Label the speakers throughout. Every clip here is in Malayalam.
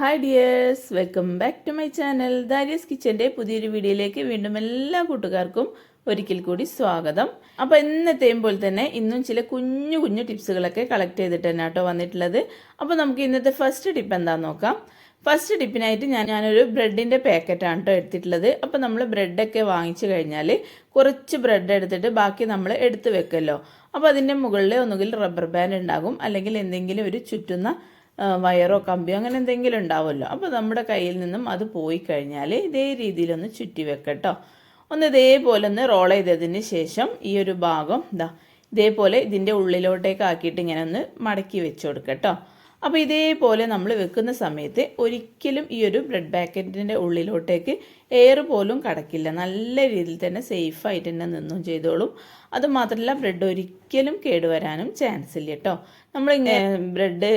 Speaker 1: Hi dears welcome back to my channel Darius കിച്ചന്റെ പുതിയൊരു വീഡിയോയിലേക്ക് വീണ്ടും എല്ലാ കൂട്ടുകാർക്കും ഒരിക്കൽ കൂടി സ്വാഗതം. അപ്പോൾ ഇന്നത്തെയും പോലെ തന്നെ ഇന്നും ചില കുഞ്ഞു കുഞ്ഞു ടിപ്സുകളൊക്കെ കളക്ട് ചെയ്തിട്ട് തന്നെ കേട്ടോ വന്നിട്ടുള്ളത്. അപ്പോൾ നമുക്ക് ഇന്നത്തെ ഫസ്റ്റ് ടിപ്പ് എന്താണെന്ന് നോക്കാം. ഫസ്റ്റ് ടിപ്പിനായിട്ട് ഞാൻ ഞാനൊരു ബ്രെഡിന്റെ പാക്കറ്റാണ് കേട്ടോ എടുത്തിട്ടുള്ളത്. അപ്പോൾ നമ്മൾ ബ്രെഡൊക്കെ വാങ്ങിച്ചു കഴിഞ്ഞാൽ കുറച്ച് ബ്രെഡ് എടുത്തിട്ട് ബാക്കി നമ്മൾ എടുത്ത് വെക്കല്ലോ. അപ്പോൾ അതിന്റെ മുകളിൽ ഒന്നുകിൽ റബ്ബർ ബാൻഡ് ഉണ്ടാകും അല്ലെങ്കിൽ എന്തെങ്കിലും ഒരു ചുറ്റുന്ന വയറോ കമ്പിയോ അങ്ങനെ എന്തെങ്കിലും ഉണ്ടാവുമല്ലോ. അപ്പോൾ നമ്മുടെ കയ്യിൽ നിന്നും അത് പോയി കഴിഞ്ഞാൽ ഇതേ രീതിയിലൊന്ന് ചുറ്റി വെക്കട്ടോ. ഒന്ന് ഇതേപോലെ ഒന്ന് റോൾ ചെയ്തതിന് ശേഷം ഈ ഒരു ഭാഗം ഇതാ ഇതേപോലെ ഇതിന്റെ ഉള്ളിലോട്ടേക്ക് ആക്കിയിട്ട് ഇങ്ങനെ ഒന്ന് മടക്കി വെച്ച് കൊടുക്കട്ടോ. അപ്പോൾ ഇതേപോലെ നമ്മൾ വെക്കുന്ന സമയത്ത് ഒരിക്കലും ഈ ഒരു ബ്രെഡ് പാക്കറ്റിന്റെ ഉള്ളിലോട്ടേക്ക് എയർ പോലും കടക്കില്ല. നല്ല രീതിയിൽ തന്നെ സേഫായിട്ട് തന്നെ നിന്നും ചെയ്തോളും. അതുമാത്രമല്ല ബ്രെഡ് ഒരിക്കലും കേടുവരാനും ചാൻസ് ഇല്ല കേട്ടോ നമ്മളിങ്ങനെ ബ്രെഡ്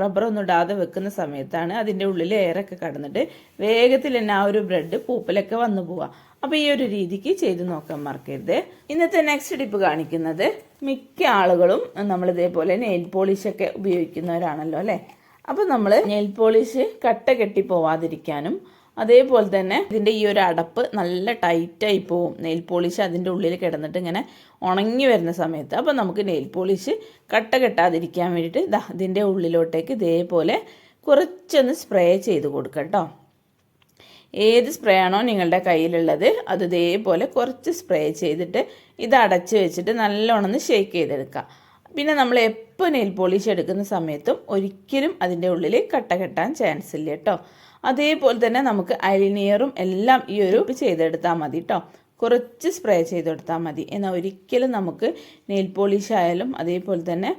Speaker 1: റബ്ബർ ഒന്നും ഇടാതെ വെക്കുന്ന സമയത്താണ് അതിന്റെ ഉള്ളിൽ എയറൊക്കെ കടന്നിട്ട് വേഗത്തിൽ തന്നെ ആ ഒരു ബ്രെഡ് പൂപ്പലൊക്കെ വന്നു പോവാം. അപ്പോൾ ഈ ഒരു രീതിക്ക് ചെയ്ത് നോക്കാൻ മറക്കരുത്. ഇന്നത്തെ നെക്സ്റ്റ് ടിപ്പ് കാണിക്കുന്നത് മിക്ക ആളുകളും നമ്മൾ ഇതേപോലെ നെയിൽ പോളിഷൊക്കെ ഉപയോഗിക്കുന്നവരാണല്ലോ അല്ലേ? അപ്പോൾ നമ്മൾ നെയിൽ പോളിഷ് കട്ട കെട്ടി പോവാതിരിക്കാനും അതേപോലെ തന്നെ ഇതിന്റെ ഈ ഒരു അടപ്പ് നല്ല ടൈറ്റായി പോവും. നെയിൽ പോളിഷ് അതിന്റെ ഉള്ളിൽ കിടന്നിട്ട് ഇങ്ങനെ ഉണങ്ങി വരുന്ന സമയത്ത്. അപ്പോൾ നമുക്ക് നെയിൽ പോളിഷ് കട്ട കെട്ടാതിരിക്കാൻ വേണ്ടിയിട്ട് ഇതാ ഇതിന്റെ ഉള്ളിലോട്ടേക്ക് ഇതേപോലെ കുറച്ചൊന്ന് സ്പ്രേ ചെയ്ത് കൊടുക്കാം കേട്ടോ ഏത് സ്പ്രേ ആണോ നിങ്ങളുടെ കയ്യിലുള്ളത് അത് ഇതേപോലെ കുറച്ച് സ്പ്രേ ചെയ്തിട്ട് ഇത് അടച്ച് വെച്ചിട്ട് നല്ലോണം ഒന്ന് ഷേക്ക് ചെയ്തെടുക്കുക പിന്നെ നമ്മൾ എപ്പോൾ നെയിൽ പോളിഷ് എടുക്കുന്ന സമയത്തും ഒരിക്കലും അതിന്റെ ഉള്ളിൽ കട്ട കെട്ടാൻ ചാൻസ് ഇല്ല കേട്ടോ അതേപോലെ തന്നെ നമുക്ക് അലിനിയറും എല്ലാം ഈ ഒരു ചെയ്തെടുത്താൽ മതി കേട്ടോ കുറച്ച് സ്പ്രേ ചെയ്തെടുത്താൽ മതി. എന്നാൽ ഒരിക്കലും നമുക്ക് നെയിൽ പോളിഷ് ആയാലും അതേപോലെ തന്നെ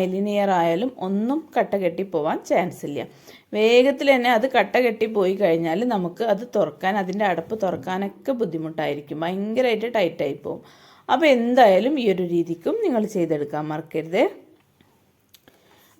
Speaker 1: ഐലിനിയർ ആയാലും ഒന്നും കട്ട കെട്ടിപ്പോവാൻ ചാൻസ് ഇല്ല. വേഗത്തിൽ തന്നെ അത് കട്ട കെട്ടി പോയി കഴിഞ്ഞാൽ നമുക്ക് അത് തുറക്കാൻ അതിന്റെ അടപ്പ് തുറക്കാനൊക്കെ ബുദ്ധിമുട്ടായിരിക്കും. ഭയങ്കരമായിട്ട് ടൈറ്റായി പോവും. അപ്പോൾ എന്തായാലും ഈ ഒരു രീതിക്കും നിങ്ങൾ ചെയ്തെടുക്കാൻ മറക്കരുത്.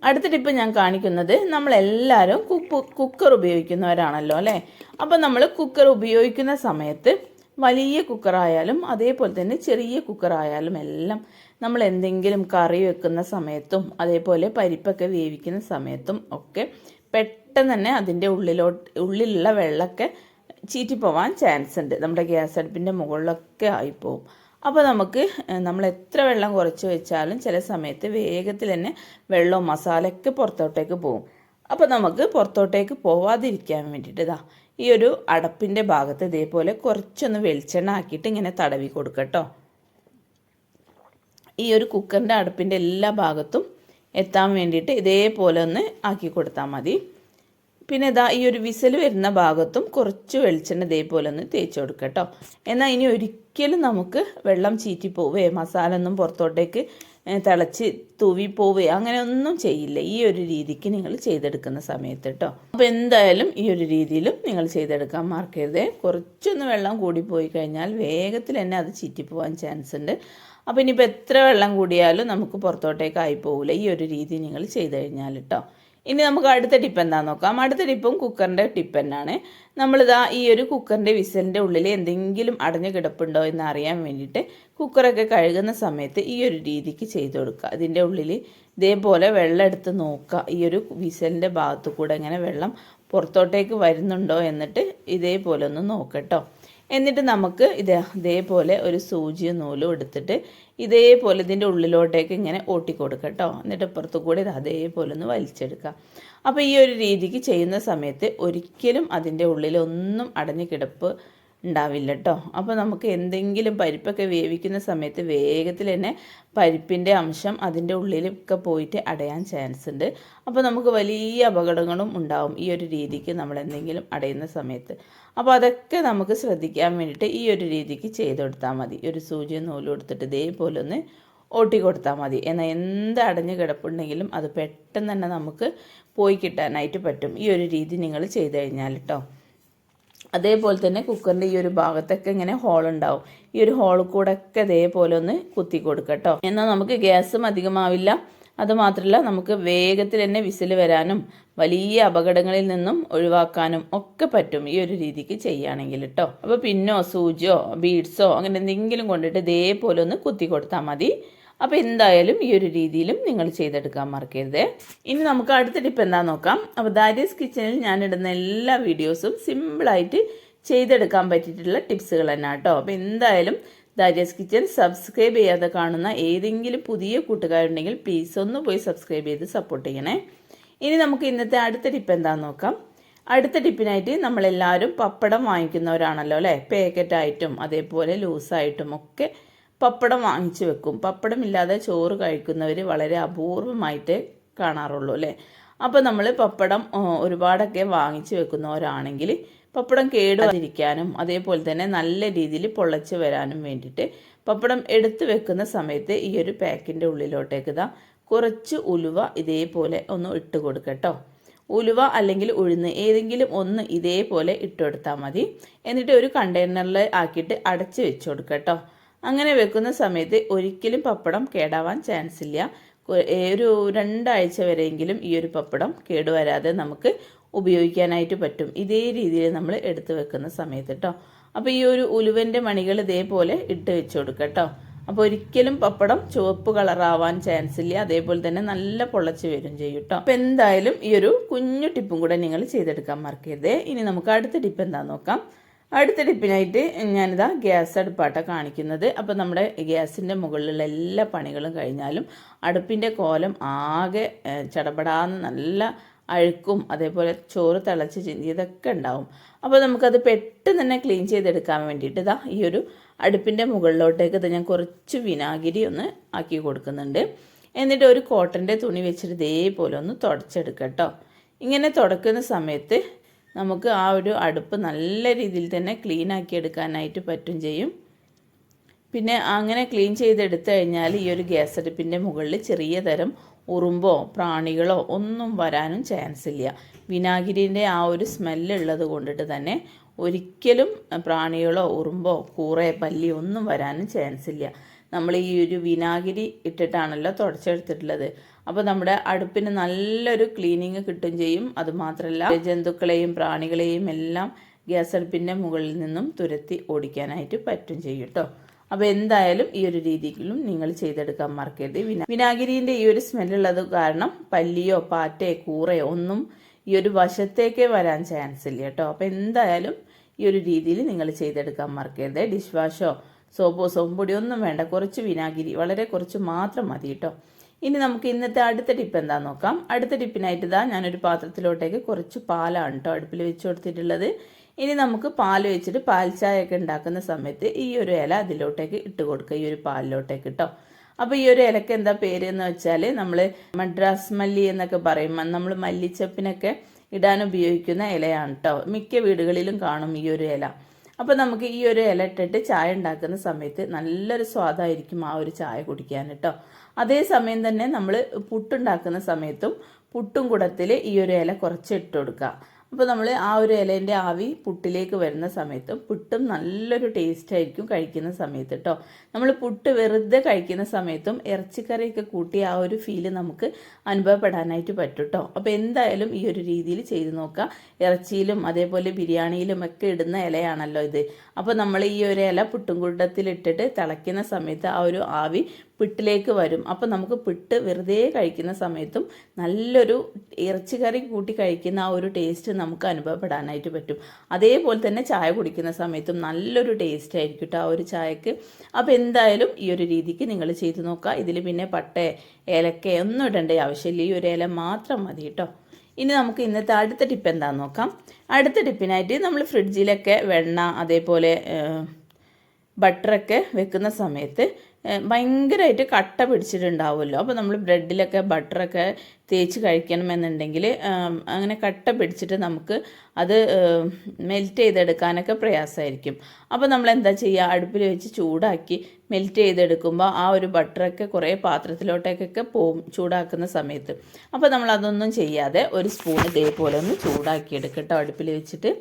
Speaker 1: അടുത്ത ടിപ്പ് ഞാൻ കാണിക്കുന്നത് നമ്മളെല്ലാവരും കുക്ക് കുക്കർ ഉപയോഗിക്കുന്നവരാണല്ലോ അല്ലേ? അപ്പോൾ നമ്മൾ കുക്കർ ഉപയോഗിക്കുന്ന സമയത്ത് വലിയ കുക്കറായാലും അതേപോലെ തന്നെ ചെറിയ കുക്കറായാലും എല്ലാം നമ്മൾ എന്തെങ്കിലും കറി വെക്കുന്ന സമയത്തും അതേപോലെ പരിപ്പൊക്കെ വേവിക്കുന്ന സമയത്തും ഒക്കെ പെട്ടെന്ന് തന്നെ അതിന്റെ ഉള്ളിലോട്ട് ഉള്ളിലുള്ള വെള്ളമൊക്കെ ചീറ്റിപ്പോവാൻ ചാൻസ് ഉണ്ട്. നമ്മുടെ ഗ്യാസ് അടുപ്പിന്റെ മുകളിലൊക്കെ ആയിപ്പോവും. അപ്പോൾ നമുക്ക് നമ്മൾ എത്ര വെള്ളം കുറച്ച് വെച്ചാലും ചില സമയത്ത് വേഗത്തിൽ തന്നെ വെള്ളവും മസാലയൊക്കെ പുറത്തോട്ടേക്ക് പോകും. അപ്പോൾ നമുക്ക് പുറത്തോട്ടേക്ക് പോവാതിരിക്കാൻ വേണ്ടിയിട്ട് ഇതാ ഈ ഒരു അടപ്പിന്റെ ഭാഗത്ത് ഇതേപോലെ കുറച്ചൊന്ന് വെളിച്ചെണ്ണ ആക്കിയിട്ട് ഇങ്ങനെ തടവി കൊടുക്കട്ടോ ഈ ഒരു കുക്കറിന്റെ അടുപ്പിന്റെ എല്ലാ ഭാഗത്തും എത്താൻ വേണ്ടിയിട്ട് ഇതേപോലെ ഒന്ന് ആക്കി കൊടുത്താൽ മതി. പിന്നെ ഇതാ ഈ ഒരു വിസൽ വരുന്ന ഭാഗത്തും കുറച്ച് വെളിച്ചെണ്ണ ഇതേപോലെ ഒന്ന് തേച്ച് കൊടുക്കുക കേട്ടോ എന്നാൽ ഇനി ഒരിക്കലും നമുക്ക് വെള്ളം ചീറ്റി പോവേ മസാല ഒന്നും പുറത്തോട്ടേക്ക് തിളച്ച് തൂവി പോവേ അങ്ങനെ ഒന്നും ചെയ്യില്ല. ഈ ഒരു രീതിക്ക് നിങ്ങൾ ചെയ്തെടുക്കുന്ന സമയത്ത് കേട്ടോ അപ്പോൾ എന്തായാലും ഈ ഒരു രീതിയിലും നിങ്ങൾ ചെയ്തെടുക്കാൻ മറക്കരുത്. കുറച്ചൊന്ന് വെള്ളം കൂടി പോയി കഴിഞ്ഞാൽ വേഗത്തിൽ തന്നെ അത് ചീറ്റി പോകാൻ ചാൻസ് ഉണ്ട്. അപ്പോൾ ഇനിയിപ്പോൾ എത്ര വെള്ളം കൂടിയാലും നമുക്ക് പുറത്തോട്ടേക്ക് ആയി പോവില്ല ഈ ഒരു രീതി നിങ്ങൾ ചെയ്ത് കഴിഞ്ഞാൽ കേട്ടോ ഇനി നമുക്ക് അടുത്ത ടിപ്പ് എന്താണെന്ന് നോക്കാം? അടുത്ത ടിപ്പും കുക്കറിന്റെ ടിപ്പ് തന്നെയാണ് നമ്മളിതാ ഈ ഒരു കുക്കറിന്റെ വിസലിന്റെ ഉള്ളിൽ എന്തെങ്കിലും അടഞ്ഞു കിടപ്പുണ്ടോ എന്ന് അറിയാൻ വേണ്ടിയിട്ട് കുക്കറൊക്കെ കഴുകുന്ന സമയത്ത് ഈ ഒരു രീതിക്ക് ചെയ്തു കൊടുക്കുക. അതിന്റെ ഉള്ളിൽ ഇതേപോലെ വെള്ളം എടുത്ത് നോക്കുക. ഈ ഒരു വിസലിന്റെ ഭാഗത്തു കൂടെ ഇങ്ങനെ വെള്ളം പുറത്തോട്ടേക്ക് വരുന്നുണ്ടോ എന്നിട്ട് ഇതേപോലെ ഒന്ന് നോക്കട്ടോ എന്നിട്ട് നമുക്ക് ഇത് ഇതേപോലെ ഒരു സൂചിയും നൂലും എടുത്തിട്ട് ഇതേപോലെ ഇതിന്റെ ഉള്ളിലോട്ടേക്ക് ഇങ്ങനെ ഓട്ടി കൊടുക്കുക കേട്ടോ. എന്നിട്ട് ഇപ്പുറത്ത് കൂടി ഇത് അതേപോലെ ഒന്ന് വലിച്ചെടുക്കുക. അപ്പോൾ ഈ ഒരു രീതിക്ക് ചെയ്യുന്ന സമയത്ത് ഒരിക്കലും അതിന്റെ ഉള്ളിലൊന്നും അടഞ്ഞു കിടപ്പ് ഉണ്ടാവില്ല കേട്ടോ. അപ്പോൾ നമുക്ക് എന്തെങ്കിലും പരിപ്പൊക്കെ വേവിക്കുന്ന സമയത്ത് വേഗത്തിൽ തന്നെ പരിപ്പിന്റെ അംശം അതിന്റെ ഉള്ളിലൊക്കെ പോയിട്ട് അടയാൻ ചാൻസ് ഉണ്ട്. അപ്പോൾ നമുക്ക് വലിയ അപകടങ്ങളും ഉണ്ടാവും ഈ ഒരു രീതിക്ക് നമ്മൾ എന്തെങ്കിലും അടയുന്ന സമയത്ത്. അപ്പോൾ അതൊക്കെ നമുക്ക് ശ്രദ്ധിക്കാൻ വേണ്ടിയിട്ട് ഈ ഒരു രീതിക്ക് ചെയ്ത് കൊടുത്താൽ മതി. ഒരു സൂചിയും നൂൽ എടുത്തിട്ട് ഇതേപോലെ ഒന്ന് ഓട്ടി കൊടുത്താൽ മതി. എന്നാൽ എന്ത് അടഞ്ഞ് കിടപ്പുണ്ടെങ്കിലും അത് പെട്ടെന്ന് തന്നെ നമുക്ക് പോയി കിട്ടാനായിട്ട് പറ്റും. ഈ ഒരു രീതി നിങ്ങൾ ചെയ്ത് കഴിഞ്ഞാൽ കേട്ടോ അതേപോലെ തന്നെ കുക്കറിന്റെ ഈ ഒരു ഭാഗത്തൊക്കെ ഇങ്ങനെ ഹോൾ ഉണ്ടാവും. ഈ ഒരു ഹോൾ കൂടെ ഒക്കെ ഇതേപോലെ ഒന്ന് കുത്തി കൊടുക്കട്ടോ കേട്ടോ എന്നാൽ നമുക്ക് ഗ്യാസും അധികമാവില്ല. അതുമാത്രമല്ല നമുക്ക് വേഗത്തിൽ തന്നെ വിസിൽ വരാനും വലിയ അപകടങ്ങളിൽ നിന്നും ഒഴിവാക്കാനും ഒക്കെ പറ്റും ഈ ഒരു രീതിക്ക് ചെയ്യുകയാണെങ്കിൽ കേട്ടോ അപ്പോൾ പിന്നോ സൂചിയോ ബീഡ്സോ അങ്ങനെ എന്തെങ്കിലും കൊണ്ടിട്ട് ഇതേപോലെ ഒന്ന് കുത്തി കൊടുത്താൽ മതി. അപ്പോൾ എന്തായാലും ഈ ഒരു രീതിയിലും നിങ്ങൾ ചെയ്തെടുക്കാൻ മറക്കരുത്. ഇനി നമുക്ക് അടുത്ത ടിപ്പ് എന്താ നോക്കാം. അപ്പോൾ ദാരീസ് കിച്ചണിൽ ഞാൻ ഇടുന്ന എല്ലാ വീഡിയോസും സിമ്പിളായിട്ട് ചെയ്തെടുക്കാൻ പറ്റിയിട്ടുള്ള ടിപ്സുകൾ തന്നെ കേട്ടോ അപ്പോൾ എന്തായാലും ദാരിയസ് കിച്ചൻ സബ്സ്ക്രൈബ് ചെയ്യാതെ കാണുന്ന ഏതെങ്കിലും പുതിയ കൂട്ടുകാരുണ്ടെങ്കിൽ പ്ലീസ് ഒന്ന് പോയി സബ്സ്ക്രൈബ് ചെയ്ത് സപ്പോർട്ട് ചെയ്യണേ. ഇനി നമുക്ക് ഇന്നത്തെ അടുത്ത ടിപ്പ് എന്താണെന്ന് നോക്കാം. അടുത്ത ടിപ്പിനായിട്ട് നമ്മളെല്ലാവരും പപ്പടം വാങ്ങിക്കുന്നവരാണല്ലോ അല്ലേ? പാക്കറ്റായിട്ടും അതേപോലെ ലൂസായിട്ടും ഒക്കെ പപ്പടം വാങ്ങിച്ചു വെക്കും. പപ്പടം ഇല്ലാതെ ചോറ് കഴിക്കുന്നവർ വളരെ അപൂർവമായിട്ട് കാണാറുള്ളൂ അല്ലേ? അപ്പോൾ നമ്മൾ പപ്പടം ഒരുപാടൊക്കെ വാങ്ങിച്ചു വെക്കുന്നവരാണെങ്കിൽ പപ്പടം കേടുവാതിരിക്കാനും അതേപോലെ തന്നെ നല്ല രീതിയിൽ പൊള്ളച്ച് വരാനും വേണ്ടിയിട്ട് പപ്പടം എടുത്തു വെക്കുന്ന സമയത്ത് ഈ ഒരു പാക്കിന്റെ ഉള്ളിലോട്ടേക്ക് ഇതാ കുറച്ച് ഉലുവ ഇതേപോലെ ഒന്ന് ഇട്ട് കൊടുക്കട്ടോ ഉലുവ അല്ലെങ്കിൽ ഉഴുന്ന് ഏതെങ്കിലും ഒന്ന് ഇതേപോലെ ഇട്ടുകൊടുത്താൽ മതി. എന്നിട്ട് ഒരു കണ്ടെയ്നറിൽ ആക്കിയിട്ട് അടച്ച് വെച്ച് കൊടുക്കട്ടോ അങ്ങനെ വെക്കുന്ന സമയത്ത് ഒരിക്കലും പപ്പടം കേടാവാൻ ചാൻസ് ഇല്ല. ഒരു രണ്ടാഴ്ച വരെയെങ്കിലും ഈ ഒരു പപ്പടം കേടുവരാതെ നമുക്ക് ഉപയോഗിക്കാനായിട്ട് പറ്റും. ഇതേ രീതിയിൽ നമ്മൾ എടുത്തു വെക്കുന്ന സമയത്ത് കേട്ടോ അപ്പോൾ ഈ ഒരു ഉലുവന്റെ മണികൾ ഇതേപോലെ ഇട്ട് വെച്ച് കൊടുക്കുക കേട്ടോ അപ്പോൾ ഒരിക്കലും പപ്പടം ചുവപ്പ് കളറാവാൻ ചാൻസ് ഇല്ല. അതേപോലെ തന്നെ നല്ല പൊള്ളച്ച് വരും ചെയ്യും കേട്ടോ അപ്പോൾ എന്തായാലും ഈ ഒരു കുഞ്ഞു ടിപ്പും കൂടെ നിങ്ങൾ ചെയ്തെടുക്കാൻ മറക്കരുത്. ഇനി നമുക്ക് അടുത്ത ടിപ്പ് എന്താണെന്ന് നോക്കാം. അടുത്ത ടിപ്പിനായിട്ട് ഞാനിതാ ഗ്യാസ് അടുപ്പാട്ട കാണിക്കുന്നത്. അപ്പോൾ നമ്മുടെ ഗ്യാസിന്റെ മുകളിലുള്ള എല്ലാ പണികളും കഴിഞ്ഞാലും അടുപ്പിന്റെ കോലം ആകെ ചടപടാന്ന് നല്ല അഴുക്കും അതേപോലെ ചോറ് തിളച്ച് ചിന്തിയതൊക്കെ ഉണ്ടാവും. അപ്പോൾ നമുക്കത് പെട്ടെന്ന് തന്നെ ക്ലീൻ ചെയ്തെടുക്കാൻ വേണ്ടിയിട്ട് ഇതാ ഈ ഒരു അടുപ്പിന്റെ മുകളിലോട്ടേക്ക് ഇത് ഞാൻ കുറച്ച് വിനാഗിരി ഒന്ന് ആക്കി കൊടുക്കുന്നുണ്ട്. എന്നിട്ട് ഒരു കോട്ടന്റെ തുണി വെച്ചിട്ട് ഇതേപോലെ ഒന്ന് തുടച്ചെടുക്കുക കേട്ടോ. ഇങ്ങനെ തുടക്കുന്ന സമയത്ത് നമുക്ക് ആ ഒരു അടുപ്പ് നല്ല രീതിയിൽ തന്നെ ക്ലീൻ ആക്കി എടുക്കാനായിട്ട് പറ്റും ചെയ്യും. പിന്നെ അങ്ങനെ ക്ലീൻ ചെയ്തെടുത്തു കഴിഞ്ഞാൽ ഈ ഒരു ഗ്യാസ് അടുപ്പിന്റെ മുകളിൽ ചെറിയ തരം ഉറുമ്പോ പ്രാണികളോ ഒന്നും വരാനും ചാൻസ് ഇല്ല. വിനാഗിരിന്റെ ആ ഒരു സ്മെല്ല് ഉള്ളത് കൊണ്ടിട്ട് തന്നെ ഒരിക്കലും പ്രാണികളോ ഉറുമ്പോ കൂറെ പല്ലി ഒന്നും വരാനും ചാൻസ് ഇല്ല. നമ്മൾ ഈ ഒരു വിനാഗിരി ഇട്ടിട്ടാണല്ലോ തുടച്ചെടുത്തിട്ടുള്ളത്. അപ്പോൾ നമ്മുടെ അടുപ്പിന് നല്ലൊരു ക്ലീനിങ് കിട്ടും ചെയ്യും. അതുമാത്രമല്ല ജന്തുക്കളെയും പ്രാണികളെയും എല്ലാം ഗ്യാസ് അടുപ്പിന്റെ മുകളിൽ നിന്നും തുരത്തി ഓടിക്കാനായിട്ട് പറ്റും ചെയ്യും കേട്ടോ അപ്പോൾ എന്തായാലും ഈ ഒരു രീതിയിലും നിങ്ങൾ ചെയ്തെടുക്കാൻ മറക്കരുത്. വിനാ വിനാഗിരിന്റെ ഈ ഒരു സ്മെല്ലുള്ളത് കാരണം പല്ലിയോ പാറ്റയോ കൂറയോ ഒന്നും ഈ ഒരു വശത്തേക്കേ വരാൻ ചാൻസ് ഇല്ല കേട്ടോ. അപ്പോൾ എന്തായാലും ഈ ഒരു രീതിയിൽ നിങ്ങൾ ചെയ്തെടുക്കാൻ മറക്കരുത്. ഡിഷ് വാഷോ സോപ്പോ സോമ്പൊടി ഒന്നും വേണ്ട. കുറച്ച് വിനാഗിരി വളരെ കുറച്ച് മാത്രം മതി കേട്ടോ. ഇനി നമുക്ക് ഇന്നത്തെ അടുത്ത ടിപ്പ് എന്താ നോക്കാം. അടുത്ത ടിപ്പിനായിട്ട് ഇതാ ഞാനൊരു പാത്രത്തിലോട്ടേക്ക് കുറച്ച് പാലാണ് കേട്ടോ അടുപ്പിൽ വെച്ച് കൊടുത്തിട്ടുള്ളത്. ഇനി നമുക്ക് പാൽ വെച്ചിട്ട് പാൽ ചായ ഒക്കെ ഉണ്ടാക്കുന്ന സമയത്ത് ഈ ഒരു ഇല അതിലോട്ടേക്ക് ഇട്ട് കൊടുക്കുക ഈ ഒരു പാലിലോട്ടേക്ക് കേട്ടോ അപ്പോൾ ഈ ഒരു ഇലക്ക് എന്താ പേര് എന്ന് വെച്ചാൽ നമ്മൾ മദ്രാസ് മല്ലി എന്നൊക്കെ പറയും. നമ്മൾ മല്ലിച്ചപ്പിനൊക്കെ ഇടാൻ ഉപയോഗിക്കുന്ന ഇലയാണ് കേട്ടോ മിക്ക വീടുകളിലും കാണും ഈ ഒരു ഇല. അപ്പോൾ നമുക്ക് ഈ ഒരു ഇല ഇട്ടിട്ട് ചായ ഉണ്ടാക്കുന്ന സമയത്ത് നല്ലൊരു സ്വാദായിരിക്കും ആ ഒരു ചായ കുടിക്കാൻ കേട്ടോ അതേ സമയം തന്നെ നമ്മൾ പുട്ടുണ്ടാക്കുന്ന സമയത്തും പുട്ടും കുടത്തിൽ ഈ ഒരു ഇല കുറച്ച് ഇട്ട് കൊടുക്കുക. അപ്പോൾ നമ്മൾ ആ ഒരു ഇലേന്റെ ആവി പുട്ടിലേക്ക് വരുന്ന സമയത്ത് പുട്ടും നല്ലൊരു ടേസ്റ്റ് ആയിരിക്കും കഴിക്കുന്ന സമയത്ത് കേട്ടോ നമ്മൾ പുട്ട് വെറുതെ കഴിക്കുന്ന സമയത്തും ഇറച്ചിക്കറിയൊക്കെ കൂട്ടി ആ ഒരു ഫീൽ നമുക്ക് അനുഭവപ്പെടാനായിട്ട് പറ്റും കേട്ടോ അപ്പോൾ എന്തായാലും ഈ ഒരു രീതിയിൽ ചെയ്ത് നോക്കുക ഇറച്ചിയിലും അതേപോലെ ബിരിയാണിയിലും ഒക്കെ ഇടുന്ന ഇലയാണല്ലോ ഇത്. അപ്പോൾ നമ്മൾ ഈ ഒരു ഇല പുട്ടും കൂട്ടത്തിലിട്ടിട്ട് തിളയ്ക്കുന്ന സമയത്ത് ആ ഒരു ആവി പിട്ടിലേക്ക് വരും. അപ്പോൾ നമുക്ക് പിട്ട് വെറുതെ കഴിക്കുന്ന സമയത്തും നല്ലൊരു ഇറച്ചിക്കറി കൂട്ടി കഴിക്കുന്ന ആ ഒരു ടേസ്റ്റ് നമുക്ക് അനുഭവപ്പെടാനായിട്ട് പറ്റും. അതേപോലെ തന്നെ ചായ കുടിക്കുന്ന സമയത്തും നല്ലൊരു ടേസ്റ്റ് ആയിരിക്കും കേട്ടോ ആ ഒരു ചായക്ക്. അപ്പോൾ എന്തായാലും ഈ ഒരു രീതിക്ക് നിങ്ങൾ ചെയ്ത് നോക്കുക. ഇതിൽ പിന്നെ പട്ട ഏലക്ക ഒന്നും ഇടേണ്ട ആവശ്യമില്ല. ഈ ഒരു ഇല മാത്രം മതി കേട്ടോ ഇനി നമുക്ക് ഇന്നത്തെ അടുത്ത ടിപ്പ് എന്താണെന്ന് നോക്കാം. അടുത്ത ടിപ്പിനായിട്ട് നമ്മൾ ഫ്രിഡ്ജിലൊക്കെ വെണ്ണ അതേപോലെ ബട്ടറൊക്കെ വെക്കുന്ന സമയത്ത് ഭയങ്കരമായിട്ട് കട്ട പിടിച്ചിട്ടുണ്ടാവുമല്ലോ. അപ്പോൾ നമ്മൾ ബ്രെഡിലൊക്കെ ബട്ടറൊക്കെ തേച്ച് കഴിക്കണമെന്നുണ്ടെങ്കിൽ അങ്ങനെ കട്ട പിടിച്ചിട്ട് നമുക്ക് അത് മെൽറ്റ് ചെയ്തെടുക്കാനൊക്കെ പ്രയാസമായിരിക്കും. അപ്പോൾ നമ്മൾ എന്താ ചെയ്യുക അടുപ്പിൽ വെച്ച് ചൂടാക്കി മെൽറ്റ് ചെയ്തെടുക്കുമ്പോൾ ആ ഒരു ബട്ടറൊക്കെ കുറേ പാത്രത്തിലോട്ടേക്കൊക്കെ പോവും ചൂടാക്കുന്ന സമയത്ത്. അപ്പോൾ നമ്മൾ അതൊന്നും ചെയ്യാതെ ഒരു സ്പൂൺ ഇതേപോലെ ഒന്ന് ചൂടാക്കി എടുക്കട്ടോ അടുപ്പിൽ വെച്ചിട്ട്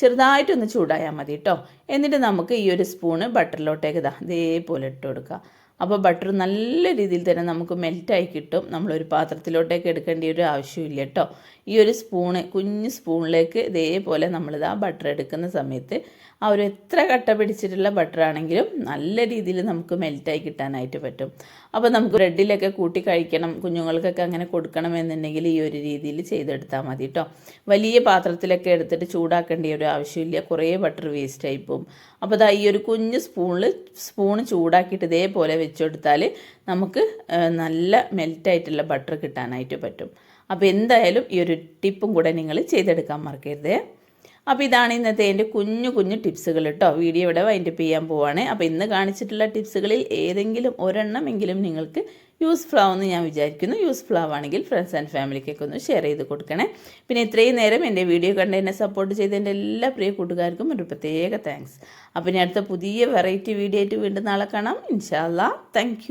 Speaker 1: ചെറുതായിട്ടൊന്ന് ചൂടായാൽ മതി കേട്ടോ. എന്നിട്ട് നമുക്ക് ഈ ഒരു സ്പൂണ് ബട്ടറിലോട്ടേക്ക് ഇതാ ഇതേപോലെ ഇട്ട് കൊടുക്കുക അപ്പോൾ ബട്ടർ നല്ല രീതിയിൽ തന്നെ നമുക്ക് മെൽറ്റായി കിട്ടും. നമ്മളൊരു പാത്രത്തിലോട്ടേക്ക് എടുക്കേണ്ട ഒരു ആവശ്യമില്ല കേട്ടോ. ഈ ഒരു സ്പൂണ് കുഞ്ഞ് സ്പൂണിലേക്ക് ഇതേപോലെ നമ്മളിത് ബട്ടർ എടുക്കുന്ന സമയത്ത് ആ ഒരു എത്ര കട്ട പിടിച്ചിട്ടുള്ള ബട്ടർ ആണെങ്കിലും നല്ല രീതിയിൽ നമുക്ക് മെൽറ്റായി കിട്ടാനായിട്ട് പറ്റും. അപ്പോൾ നമുക്ക് ബ്രെഡിലൊക്കെ കൂട്ടി കഴിക്കണം കുഞ്ഞുങ്ങൾക്കൊക്കെ അങ്ങനെ കൊടുക്കണമെന്നുണ്ടെങ്കിൽ ഈ ഒരു രീതിയിൽ ചെയ്തെടുത്താൽ മതി കേട്ടോ വലിയ പാത്രത്തിലൊക്കെ എടുത്തിട്ട് ചൂടാക്കേണ്ട ഒരു ആവശ്യമില്ല. കുറേ ബട്ടർ വേസ്റ്റ് ആയി പോകും അപ്പോൾ ദാ ഈ ഒരു കുഞ്ഞ് സ്പൂണിൽ സ്പൂൺ ചൂടാക്കിയിട്ട് ഇതേപോലെ വെച്ചെടുത്താൽ നമുക്ക് നല്ല മെൽറ്റായിട്ടുള്ള ബട്ടർ കിട്ടാനായിട്ട് പറ്റും. അപ്പോൾ എന്തായാലും ഈ ഒരു ടിപ്പും കൂടെ നിങ്ങൾ ചെയ്തെടുക്കാൻ മറക്കരുതേ. അപ്പോൾ ഇതാണ് ഇന്നത്തെ എന്റെ കുഞ്ഞു കുഞ്ഞു ടിപ്സുകൾ കേട്ടോ. വീഡിയോ ഇവിടെ വൈൻഡപ്പ് ചെയ്യാൻ പോവാണ്. അപ്പോൾ ഇന്ന് കാണിച്ചിട്ടുള്ള ടിപ്സുകളിൽ ഏതെങ്കിലും ഒരെണ്ണമെങ്കിലും നിങ്ങൾക്ക് യൂസ്ഫുൾ ആവുമെന്ന് ഞാൻ വിചാരിക്കുന്നു. യൂസ്ഫുൾ ആവുകയാണെങ്കിൽ ഫ്രണ്ട്സ് ആൻഡ് ഫാമിലിക്കൊക്കെ ഒന്ന് ഷെയർ ചെയ്ത് കൊടുക്കണേ. പിന്നെ ഇത്രയും നേരം എന്റെ വീഡിയോ കണ്ട് എന്നെ സപ്പോർട്ട് ചെയ്ത എന്റെ എല്ലാ പ്രിയ കൂട്ടുകാർക്കും ഒരു പ്രത്യേക താങ്ക്സ് അപ്പോൾ ഇനി അടുത്ത പുതിയ വെറൈറ്റി വീഡിയോ ആയിട്ട് വീണ്ടും നാളെ കാണാം. ഇൻഷാല്ലാ താങ്ക്